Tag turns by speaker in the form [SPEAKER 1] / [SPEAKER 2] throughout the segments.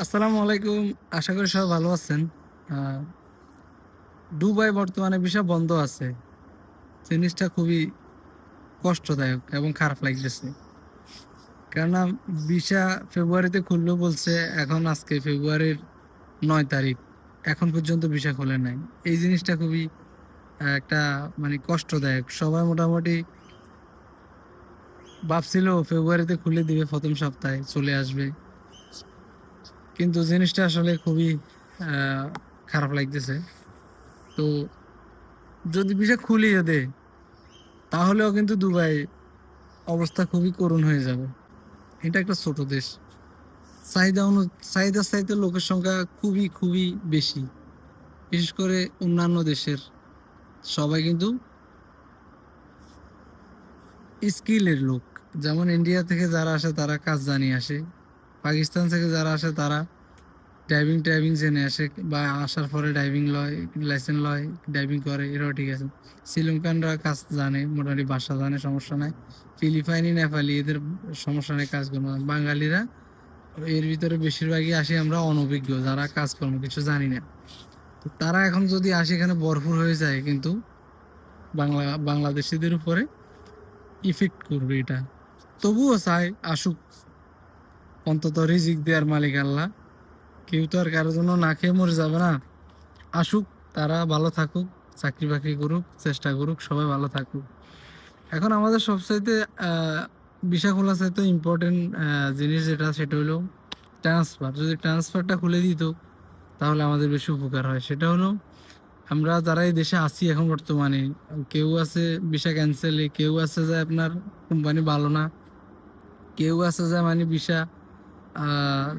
[SPEAKER 1] আসসালামু আলাইকুম। আশা করি সবাই ভালো আছেন। দুবাই বর্তমানে ভিসা বন্ধ আছে। জিনিসটা খুবই কষ্টদায়ক এবং খারাপ লাগতেছে। কেননা ভিসা ফেব্রুয়ারিতে খুললো বলছে, এখন আজকে ফেব্রুয়ারির নয় তারিখ। এখন পর্যন্ত ভিসা খোলে নাই। এই জিনিসটা খুবই একটা মানে কষ্টদায়ক। সবাই মোটামুটি ভাবছিল, ফেব্রুয়ারিতে খুলে দিবে, প্রথম সপ্তাহে চলে আসবে। কিন্তু জিনিসটা আসলে খুবই খারাপ লাগতেছে। তো যদি বিষয় খুলিয়ে দে তাহলেও কিন্তু দুবাই অবস্থা খুবই করুণ হয়ে যাবে। এটা একটা ছোট দেশ। চাহিদা অনু চাইতে লোকের সংখ্যা খুবই খুবই বেশি। বিশেষ করে অন্যান্য দেশের সবাই কিন্তু স্কিলের লোক। যেমন ইন্ডিয়া থেকে যারা আসে, তারা কাজ জানিয়ে আসে। পাকিস্তান থেকে যারা আসে তারা ড্রাইভিং টাইভিং জেনে আসে বা আসার পরে ড্রাইভিং লয় লাইসেন্স লয় ড্রাইভিং করে, এরাও ঠিক আছে। শ্রীলঙ্কানরা কাজ জানে, মোটামুটি ভাষা জানে, সমস্যা নাই। ফিলিপাইনি, নেপালি, এদের সমস্যা নেই কাজকর্ম। বাঙালিরা এর ভিতরে বেশিরভাগই আসি আমরা অনভিজ্ঞ, যারা কাজকর্ম, কিছু জানি না। তারা এখন যদি আসে, এখানে ভরপুর হয়ে যায়, কিন্তু বাংলা, বাংলাদেশিদের উপরে ইফেক্ট করবে এটা। তবুও চাই আসুক। অন্তত রিজিক দেওয়ার মালিক আল্লাহ। কেউ তো আর কারোর জন্য না খেয়ে মরে যাবে না। আসুক তারা ভালো থাকুক চাকরি বাকরি করুক চেষ্টা করুক সবাই ভালো থাকুক। এখন আমাদের সবচাইতে বিষা খোলা চাইতে ইম্পর্টেন্ট জিনিস যেটা সেটা হলো ট্রান্সফার যদি ট্রান্সফারটা খুলে দিত তাহলে আমাদের বেশি উপকার হয়। সেটা হলো আমরা যারা এই দেশে আছি এখন বর্তমানে কেউ আছে ভিসা ক্যান্সেলে কেউ আছে যে আপনার কোম্পানি ভালো না কেউ আছে যে মানে ভিসা আহ,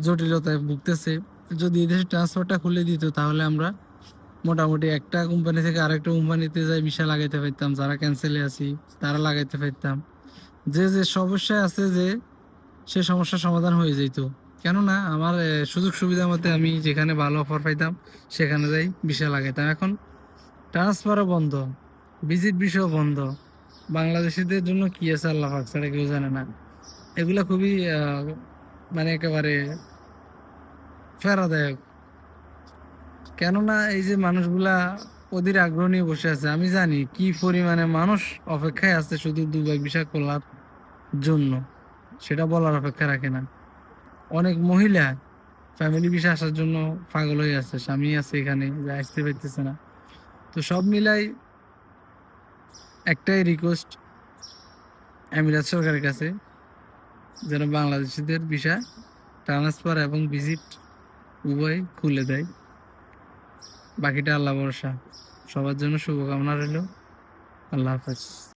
[SPEAKER 1] জটিলতায় ভুগতেছে। যদি এই দেশে ট্রান্সফারটা খুলে দিত, তাহলে আমরা মোটামুটি একটা কোম্পানি থেকে আরেকটা কোম্পানিতে যাই ভিসা লাগাইতে পারতাম, যারা ক্যান্সেলে আছি, তারা লাগাইতে পারতাম। যে যে সমস্যায় আছে যে, সে সমস্যার সমাধান হয়ে যেত। কেননা, আমার সুযোগ সুবিধা মতে আমি যেখানে ভালো অফার পাইতাম, সেখানে যাই ভিসা লাগাইতাম। এখন ট্রান্সফারও বন্ধ ভিজিট ভিসাও বন্ধ। বাংলাদেশিদের জন্য কী আছে, আল্লাহ ছাড়া কেউ জানে না। এগুলা খুবই মানে একেবারে ফেরাদায়ক। কেননা এই যে মানুষগুলা ওদের আগ্রহ নিয়ে বসে আছে, আমি জানি কি পরিমাণে মানুষ অপেক্ষায় আছে শুধু দুবাই ভিসা খোলার জন্য, সেটা বলার অপেক্ষা রাখে না। অনেক মহিলা ফ্যামিলি ভিসা আসার জন্য পাগল হয়ে আছে, স্বামী আছে এখানে, যে আসতে পারতেছে না। তো সব মিলাই একটাই রিকোয়েস্ট আমিরাত সরকারের কাছে যেন বাংলাদেশিদের ভিসা, ট্রান্সফার এবং ভিজিট উভয় খুলে দেয়। বাকিটা আল্লাহ ভরসা। সবার জন্য শুভকামনা রইল। আল্লাহ হাফেজ।